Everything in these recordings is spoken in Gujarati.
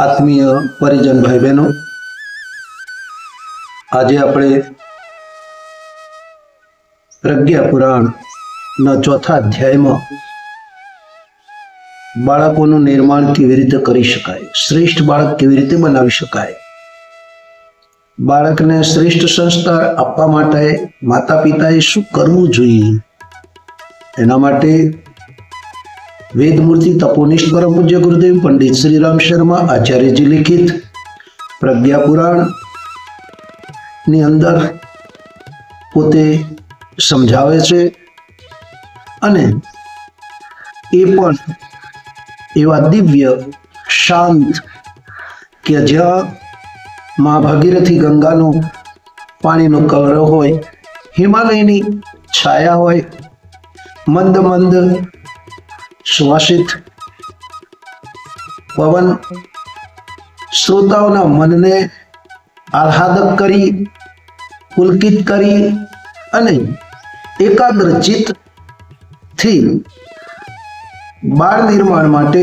આત્મીય પરિજન ભાઈ બહેનો આજે આપણે પ્રજ્ઞા પુરાણના ચોથા અધ્યાયમાં બાળકોનું નિર્માણ કેવી રીતે કરી શકાય, શ્રેષ્ઠ બાળક કેવી રીતે બનાવી શકાય, બાળકને શ્રેષ્ઠ સંસ્કાર આપવા માટે માતા પિતાએ શું કરવું જોઈએ, એના માટે વેદમૂર્તિ તપોનિષ્ઠ પરમ પૂજ્ય ગુરુદેવ પંડિત શ્રીરામ શર્મા આચાર્યજી લિખિત પ્રજ્ઞાપુરાણની અંદર પોતે સમજાવે છે અને એ પણ એવા દિવ્ય, શાંત કે જ્યાં મા ભાગીરથી ગંગાનો પાણીનો કલર હોય, હિમાલયની છાયા હોય, મંદ મંદ શ્વાસિત પવન શ્રોતાઓના મનને આહ્લાદક કરી, પુલકિત કરી અને એકાગ્રચિતથી બાળ નિર્માણ માટે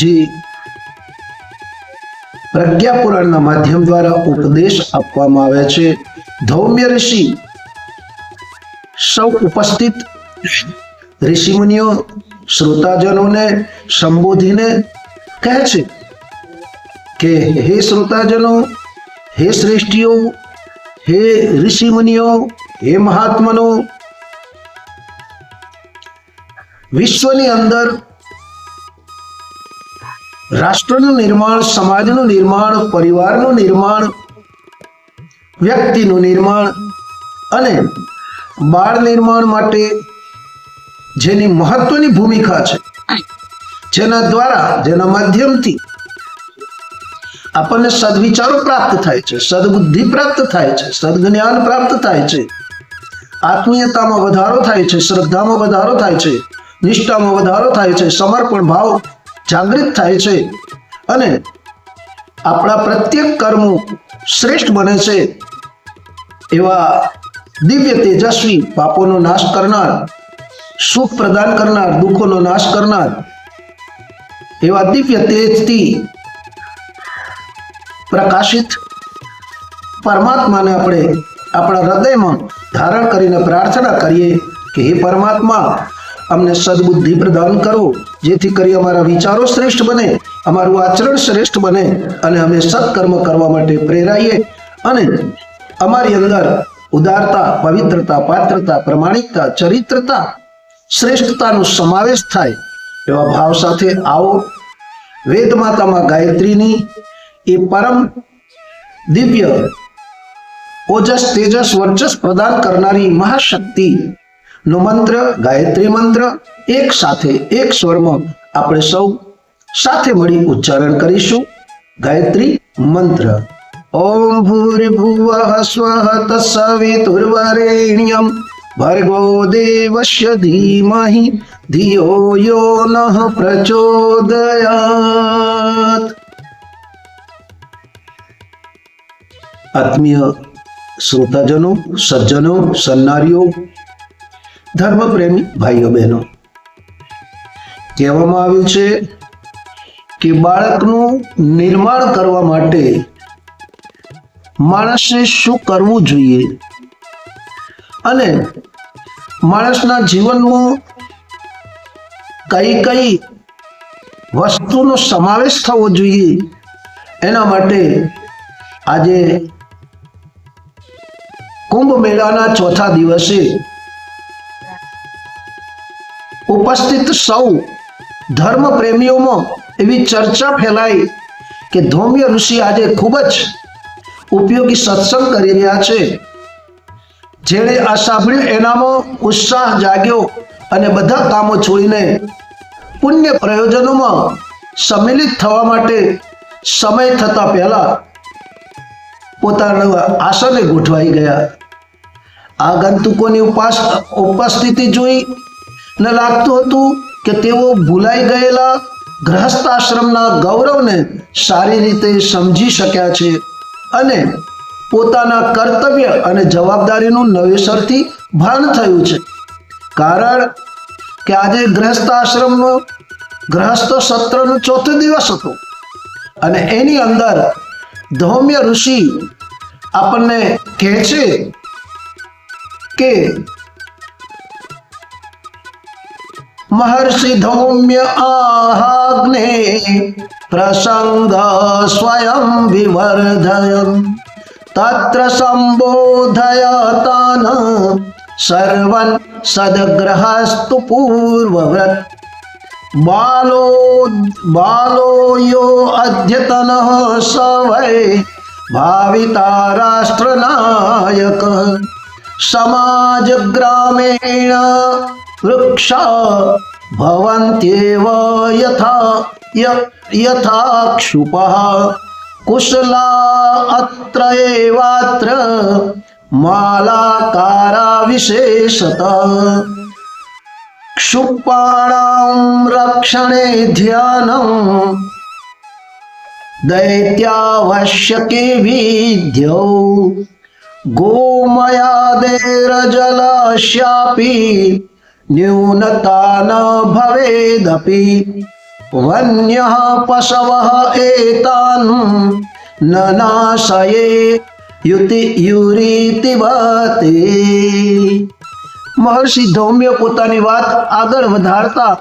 જે પ્રજ્ઞાપુરાણના માધ્યમ દ્વારા ઉપદેશ આપવામાં આવે છે, ધૌમ્ય ઋષિ સૌ ઉપસ્થિત ઋષિમુનિઓ શ્રોતાજનોને સંબોધીને કહે છે કે હે શ્રોતાજનો હે શ્રેષ્ઠીઓ, હે ઋષિમુનિઓ, હે મહાત્મનો, વિશ્વની અંદર રાષ્ટ્રનું નિર્માણ, સમાજનું નિર્માણ, પરિવારનું નિર્માણ, વ્યક્તિનું નિર્માણ અને બાળ નિર્માણ માટે જેની મહત્વની ભૂમિકા છે. જેના દ્વારા, જેના માધ્યમથી આપણને સદવિચારો પ્રાપ્ત થાય છે, સદબુદ્ધિ પ્રાપ્ત થાય છે, સદજ્ઞાન પ્રાપ્ત થાય છે. આત્મીયતામાં વધારો થાય છે, શ્રદ્ધામાં વધારો થાય છે, નિષ્ઠામાં વધારો થાય છે, સમર્પણ ભાવ જાગૃત થાય છે અને આપણા પ્રત્યેક કર્મો શ્રેષ્ઠ બને છે એવા દિવ્ય તેજસ્વી પાપોનો નાશ કરનાર સુખ પ્રદાન કરનાર, દુઃખોનો નાશ કરનાર એવા દિવ્ય તેજથી પ્રકાશિત પરમાત્માને આપણે આપણા હૃદયમાં ધારણ કરીને પ્રાર્થના કરીએ કે હે પરમાત્મા, અમને સદબુદ્ધિ પ્રદાન કરો, જેથી કરી અમારા વિચારો શ્રેષ્ઠ બને, અમારું આચરણ શ્રેષ્ઠ બને અને અમે સત્કર્મ કરવા માટે પ્રેરાઈએ અને અમારી અંદર ઉદારતા, પવિત્રતા, પાત્રતા, પ્રમાણિકતા, ચરિત્રતા શ્રેષ્ઠતાનો સમાવેશ થાય એવા ભાવ સાથે આવો. વેદ માતામાં ગાયત્રીની એ પરમ દિવ્ય ઓજસ તેજસ વર્ચસ પ્રદાન કરનારી મહાશક્તિ નો મંત્ર, ગાયત્રી મંત્ર, એક સાથે એક સ્વરમાં આપણે સૌ સાથે મળી ઉચ્ચારણ કરીશું. ગાયત્રી મંત્ર. ઓમ ભૂર્ભુવઃ સ્વઃ તત્સવિતુર્વરેણ્યમ ભર્ગો દેવસ્ય ધીમહિ ધિયો યો નઃ પ્રચોદયાત આત્મીય શ્રોતાજનો સજ્જનો સન્નારીઓ ધર્મપ્રેમી ભાઈઓ બહેનો કહેવામાં આવ્યું છે કે બાળકનું નિર્માણ કરવા માટે માણસે શું કરવું જોઈએ? અને માણસના જીવનમાં કઈ કઈ વસ્તુનો સમાવેશ થવો જોઈએ, એના માટે આજે કુંભ મેળાના ચોથા દિવસે ઉપસ્થિત સૌ ધર્મ પ્રેમીઓમાં એવી ચર્ચા ફેલાઈ કે ધૌમ્ય ઋષિ આજે ખૂબ જ ઉપયોગી સત્સંગ કરી રહ્યા છે. જેણે આ સાંભળ્યું એનામાં ઉત્સાહ જાગ્યો અને બધા કામો છોડીને પુણ્ય પ્રયોજનોમાં સંમિલિત થવા માટે સમય થતા પહેલા પોતાના આસને ગોઠવાઈ ગયા. આગંતુકોની ઉપાસ ઉપસ્થિતિ જોઈ ને લાગતું હતું કે તેઓ ભૂલાઈ ગયેલા ગ્રહસ્થાશ્રમના ગૌરવને સારી રીતે સમજી શક્યા છે અને પોતાના કર્તવ્ય અને જવાબદારીનું નવેસરથી ભાન થયું છે. કારણ કે આજે ગ્રહસ્થ આશ્રમનો ગ્રહસ્થ સત્રનો ચોથો દિવસ હતો અને એની અંદર ધૌમ્ય ઋષિ આપણને કહે છે કે મહર્ષિ ધૌમ્ય આહાગ્ને પ્રસંગ સ્વયં વિવર્ધયન તત્ર સંબોધયતાન સર્વન સદગ્રહસ્તુ પૂર્વવ્રત બાલો બાલો યો અદ્યતન સ વૈ ભાવિતા રાષ્ટ્રનાયક સમાજ ગ્રામેણ વૃક્ષા ભવન્ત્યેવ યથા कुशला अत्र एवात्र मालाकारा विशेषतः क्षुपाणां रक्षणे ध्यानम् दैत्यावश्यके विध्यौ गोमयादेरजलस्यापि न्यूनता न भवेदपि વન્ય પશવ એતાન ન નાશયે યુતિ યુરીતિવતે મહર્ષિ ધૌમ્ય પોતાની વાત આગળ વધારતા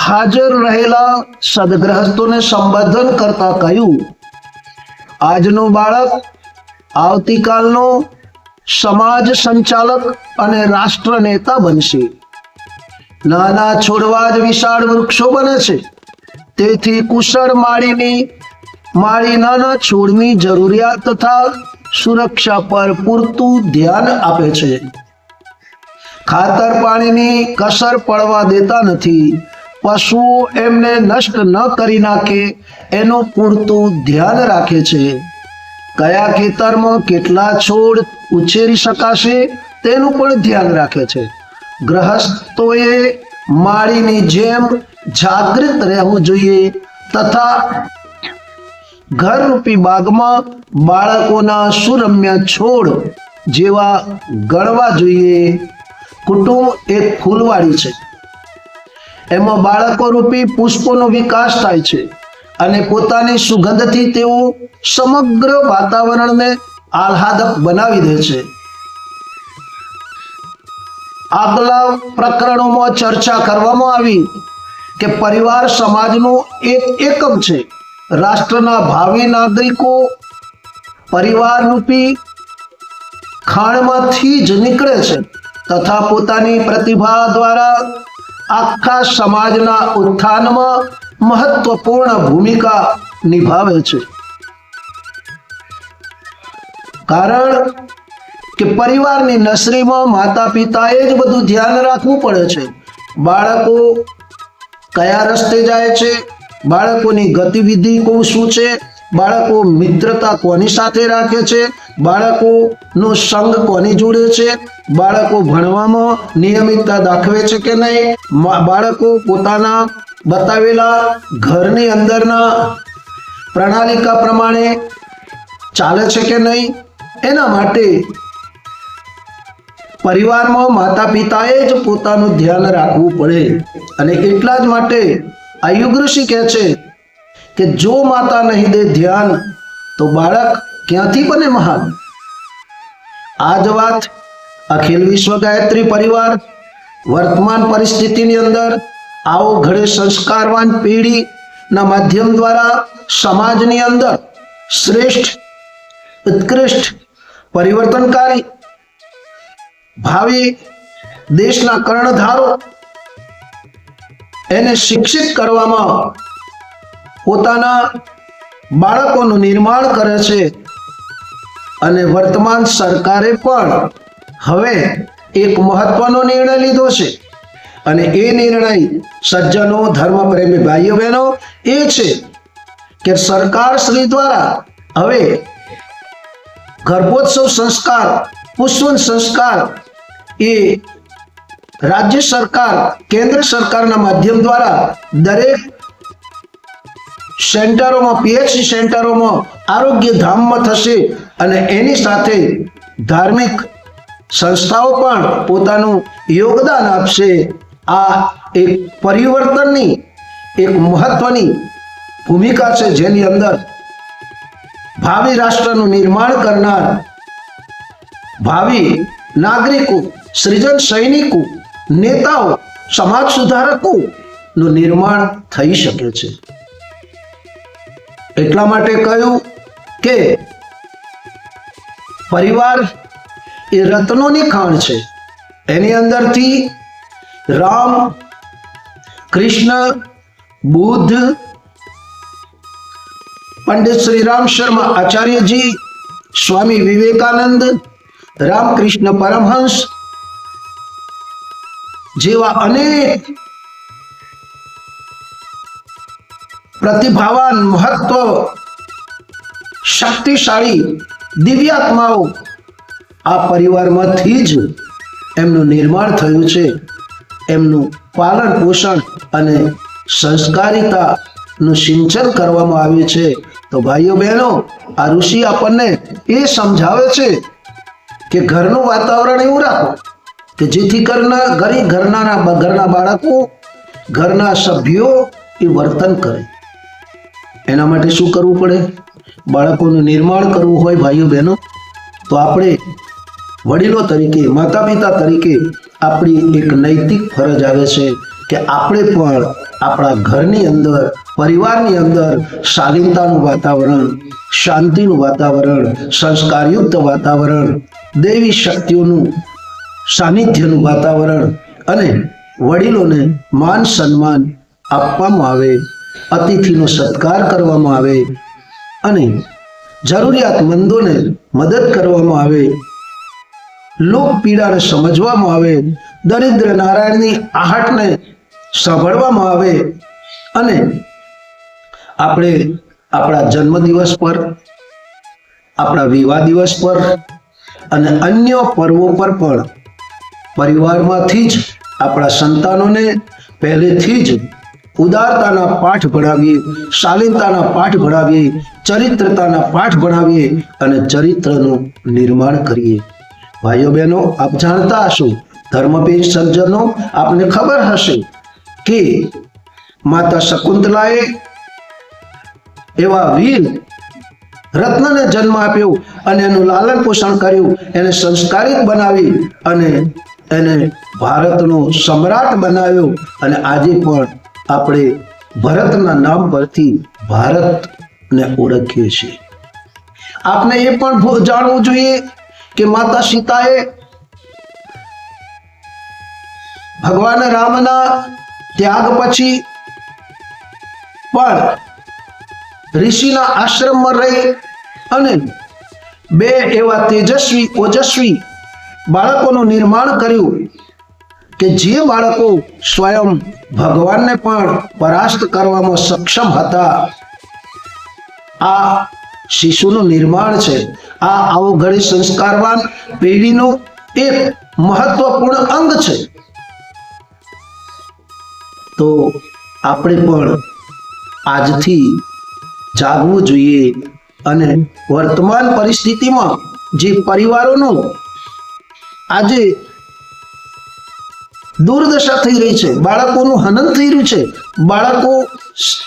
હાજર રહેલા સદગ્રહસ્થોને સંબોધન કરતા કહ્યું આજનું બાળક આવતીકાલનો સમાજ સંચાલક અને રાષ્ટ્ર નેતા બનશે નાના છોડવા જ વિશાળ વૃક્ષો બને છે. તેથી કુશળ માળીની, માળી નાના છોડની જરૂરિયાત તથા સુરક્ષા પર પૂરતું ધ્યાન આપે છે. ખાતર પાણીની કસર પડવા દેતા નથી. પશુઓ એમને નષ્ટ ન કરી નાખે એનું પૂરતું ધ્યાન રાખે છે. કયા ખેતરમાં કેટલા છોડ ઉછેરી શકાશે તેનું પણ ધ્યાન રાખે છે. ગ્રહસ્થોએ માળીની જેમ જાગૃત રહેવું જોઈએ તથા ઘરરૂપી બાગમાં બાળકોના સુરમ્ય છોડ જેવા ગણવા જોઈએ. કુટુંબ એક ફૂલવાડી છે. એમાં બાળકો રૂપી પુષ્પોનો વિકાસ થાય છે અને પોતાની સુગંધથી તેઓ સમગ્ર વાતાવરણને આહ્લાદક બનાવી દે છે. આગલા પ્રકરણોમાં ચર્ચા કરવામાં આવી કે પરિવાર સમાજનું એક એકમ છે. રાષ્ટ્રના ભાવિ નાગરિકો પરિવાર રૂપી ખાણમાંથી જ નીકળે છે તથા પોતાની પ્રતિભા દ્વારા આખા સમાજના ઉત્થાનમાં મહત્વપૂર્ણ ભૂમિકા નિભાવે છે. કારણ કે પરિવારની નસરીમાં માતા પિતાએ જ બધું ધ્યાન રાખવું પડે છે. બાળકો કયા રસ્તે જાય છે? બાળકોની ગતિવિધિ કો શું છે? બાળકો મિત્રતા કોની સાથે રાખે છે? બાળકોનો સંગ કોની જોડે છે? બાળકો ભણવામાં નિયમિતતા દાખવે છે કે નહીં? બાળકો પોતાના બતાવેલા ઘરની અંદરના પ્રણાલિકા પ્રમાણે ચાલે છે કે નહીં? એના માટે પરિવારમાં માતા પિતાએ જ પોતાનું ધ્યાન રાખવું પડે અને એટલા જ માટે આયુગ કહે છે કે જો માતા નહીં દે ધ્યાન, તો બાળક ક્યાંથી બને મહાન? આ જ વાત અખિલ વિશ્વ ગાયત્રી પરિવાર વર્તમાન પરિસ્થિતિની અંદર આવો ઘડે સંસ્કારવાન પેઢીના માધ્યમ દ્વારા સમાજની અંદર શ્રેષ્ઠ, ઉત્કૃષ્ટ, પરિવર્તનકારી ભાવિ દેશના કર્ણધારો એને શિક્ષિત કરવામાં પોતાના બાળકોનું નિર્માણ કરે છે અને વર્તમાન સરકારે પણ હવે એક મહત્વનો નિર્ણય લીધો છે. અને એ નિર્ણય સજ્જનો ધર્મ પ્રેમી ભાઈઓ બહેનો એ છે કે સરકાર શ્રી દ્વારા હવે ગર્ભોત્સવ સંસ્કાર પુષ્પન સંસ્કાર એ રાજ્ય સરકાર, કેન્દ્ર સરકારના માધ્યમ દ્વારા દરેક સેન્ટરોમાં, પીએચસી સેન્ટરોમાં આરોગ્ય ધામમાં થશે અને એની સાથે ધાર્મિક સંસ્થાઓ પણ પોતાનું યોગદાન આપશે. આ એક પરિવર્તનની એક મહત્વની ભૂમિકા છે જેની અંદર ભાવિ રાષ્ટ્રનું નિર્માણ કરનાર ભાવિ નાગરિકો સૃજન સૈનિકો, નેતાઓ, સમાજ સુધારકો નું નિર્માણ થઈ શકે છે. એટલા માટે કહ્યું કે પરિવાર એ રત્નોની ખાણ છે. એની અંદરથી રામ, કૃષ્ણ, બુદ્ધ, પંડિત શ્રી રામ શર્મા આચાર્યજી, સ્વામી વિવેકાનંદ, રામકૃષ્ણ પરમહંસ જેવા અનેક પ્રતિભાવાન, મહત્વ શક્તિશાળી દિવ્યાત્માઓ આ પરિવારમાંથી જ એમનું નિર્માણ થયું છે. એમનું પાલન પોષણ અને સંસ્કારિતાનું સિંચન કરવામાં આવ્યું છે. તો ભાઈઓ બહેનો, આ ઋષિ આપણને એ સમજાવે છે કે ઘરનું વાતાવરણ એવું રાખો. કે જેથી ઘરના ગરીબ ઘરના ઘરના બાળકો, ઘરના સભ્યો એ વર્તન કરે. એના માટે શું કરવું પડે? બાળકોનું નિર્માણ કરવું હોય ભાઈઓ બહેનો, તો આપણે વડીલો તરીકે માતા પિતા તરીકે આપણી એક નૈતિક ફરજ આવે છે કે આપણે પણ આપણા ઘરની અંદર, પરિવારની અંદર શાલીનતાનું વાતાવરણ, શાંતિનું વાતાવરણ, સંસ્કારયુક્ત વાતાવરણ, દૈવી શક્તિઓનું સાનિધ્યનું વાતાવરણ અને વડીલોને માન સન્માન આપવામાં આવે, અતિથિનો સત્કાર કરવામાં આવે અને જરૂરિયાતમંદોને મદદ કરવામાં આવે. લોક પીડાને સમજવામાં આવે, દરિદ્ર નારાયણની આહટને સાંભળવામાં આવે અને આપણે આપણા જન્મદિવસ પર, આપણા વિવાહ દિવસ પર અને અન્ય પર્વો પર પણ પરિવારમાંથી જ આપણા સંતાનોને પહેલેથી જ ઉદારતાના પાઠ ભણાવીએ, શાલીનતાના પાઠ ભણાવીએ, ચરિત્રતાના પાઠ ભણાવીએ અને ચરિત્રનું નિર્માણ કરીએ. ભાઈઓ બહેનો, આપ જાણતા હશો ધર્મપીર સજ્જનો આપને ખબર હશે કે માતા શકુંતલાએ એવા વીર રત્નને જન્મ આપ્યો અને એનું લાલન પોષણ કર્યું, એને સંસ્કારિત બનાવી અને એને ભારતનો સમ્રાટ બનાવ્યો અને આજે પણ આપણે ભરતના નામ પરથી ભારતને ઓળખીએ છીએ. આપને એ પણ જાણવું જોઈએ કે માતા સીતાએ ભગવાન રામના ત્યાગ પછી પણ ઋષિના આશ્રમમાં રહી અને બે એવા તેજસ્વી, ઓજસ્વી બાળકોનું નિર્માણ કર્યું કે જે બાળકો સ્વયં ભગવાનને પણ પરાસ્ત કરવામાં સક્ષમ હતા. આ શિશુનું નિર્માણ છે. આ અવઘડી સંસ્કારવાન પેઢીનું એક મહત્વપૂર્ણ અંગ છે. તો આપણે પણ આજથી જાગવું જોઈએ અને વર્તમાન પરિસ્થિતિમાં જે પરિવારોનું આજે દુર્દશા થઈ રહી છે. બાળકોનું હનન થઈ રહ્યું છે. બાળકો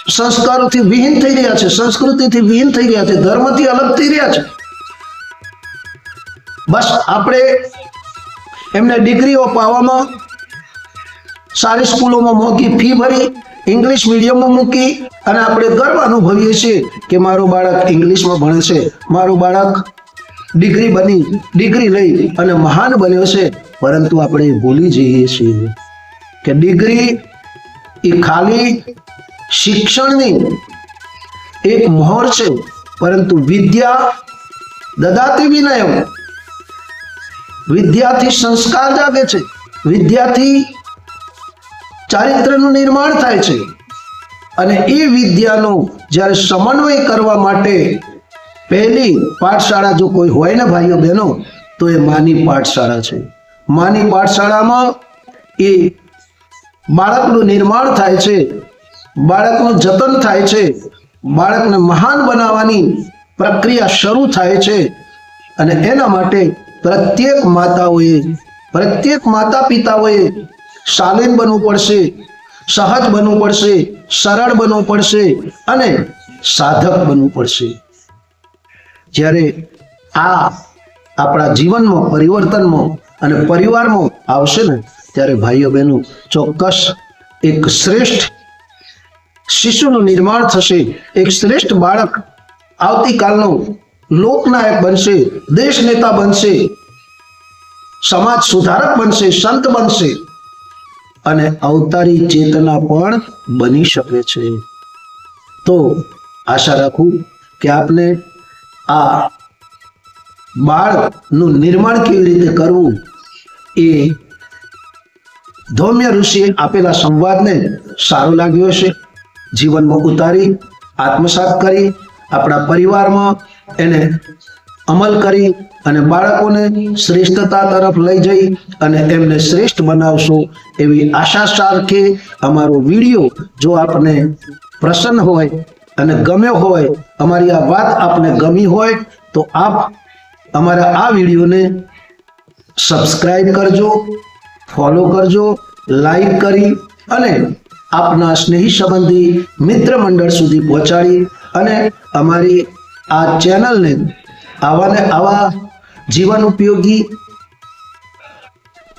સંસ્કારોથી વિહીન થઈ રહ્યા છે. સંસ્કૃતિથી વિહીન થઈ રહ્યા છે. ધર્મથી અલગ થઈ રહ્યા છે. બસ આપણે એમને ડિગ્રીઓ પાવામાં સારી સ્કૂલોમાં મૂકી ફી ભરી ઇંગ્લિશ મીડિયમમાં મૂકી અને આપણે ગર્વ અનુભવીએ છીએ કે મારું બાળક ઇંગ્લિશમાં ભણે છે. મારું બાળક ડિગ્રી બની, ડિગ્રી લઈ અને મહાન બન્યો છે, પરંતુ આપણે ભૂલી જઈએ છીએ કે ડિગ્રી એ ખાલી શિક્ષણની એક મોહર છે, પરંતુ વિદ્યા દદાતી વિનય વિદ્યાથી સંસ્કાર જાગે છે, વિદ્યાથી ચારિત્રનું નિર્માણ થાય છે. અને એ વિદ્યાનો જ્યારે સમન્વય કરવા માટે પહેલી પાઠશાળા જો કોઈ હોય ને ભાઈઓ બહેનો, તો એ માની પાઠશાળા છે. માની પાઠશાળામાં એ બાળકનું નિર્માણ થાય છે, બાળકનું જતન થાય છે, બાળકને મહાન બનાવવાની પ્રક્રિયા શરૂ થાય છે અને એના માટે પ્રત્યેક માતાઓએ, પ્રત્યેક માતા પિતાઓએ શાલીન બનવું પડશે, સહજ બનવું પડશે, સરળ બનવું પડશે અને સાધક બનવું પડશે. જ્યારે આ આપણા જીવનમાં, પરિવર્તનમાં અને પરિવારમાં આવશે ને, ત્યારે ભાઈઓ બહેનો ચોક્કસ એક શ્રેષ્ઠ શિશુનું નિર્માણ થશે. એક શ્રેષ્ઠ બાળક આવતીકાલનો લોકનાયક બનશે, દેશ નેતા બનશે, સમાજ સુધારક બનશે, સંત બનશે અને અવતારી ચેતના પણ બની શકે છે. તો આશા રાખું કે આપને આ બાળનું નિર્માણ કેવી રીતે કરવું એ ધૌમ્ય ઋષિએ આપેલા સંવાદને સારો લાગ્યો હશે. જીવનમાં ઉતારી, આત્મસાત કરી, આપણા પરિવારમાં એને અમલ કરી અને બાળકોને શ્રેષ્ઠતા તરફ લઈ જઈ અને એમને શ્રેષ્ઠ બનાવશો એવી આશા સાથે અમારો વીડિયો જો આપને પ્રસન્ન હોય અને ગમ્યો હોય, અમારી આ વાત આપને ગમી હોય, તો આપ અમારા આ વિડીયોને સબસ્ક્રાઈબ કરજો, ફોલો કરજો, લાઈક કરી અને આપના સ્નેહી સંબંધી મિત્ર મંડળ સુધી પહોંચાડી અને અમારી આ ચેનલને આવા ને આવા જીવન ઉપયોગી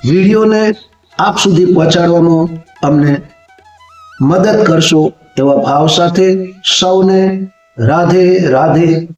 વિડીયોને આપ સુધી પહોંચાડવામાં અમને મદદ કરશો. એવા ભાવ સાથે સૌને રાધે રાધે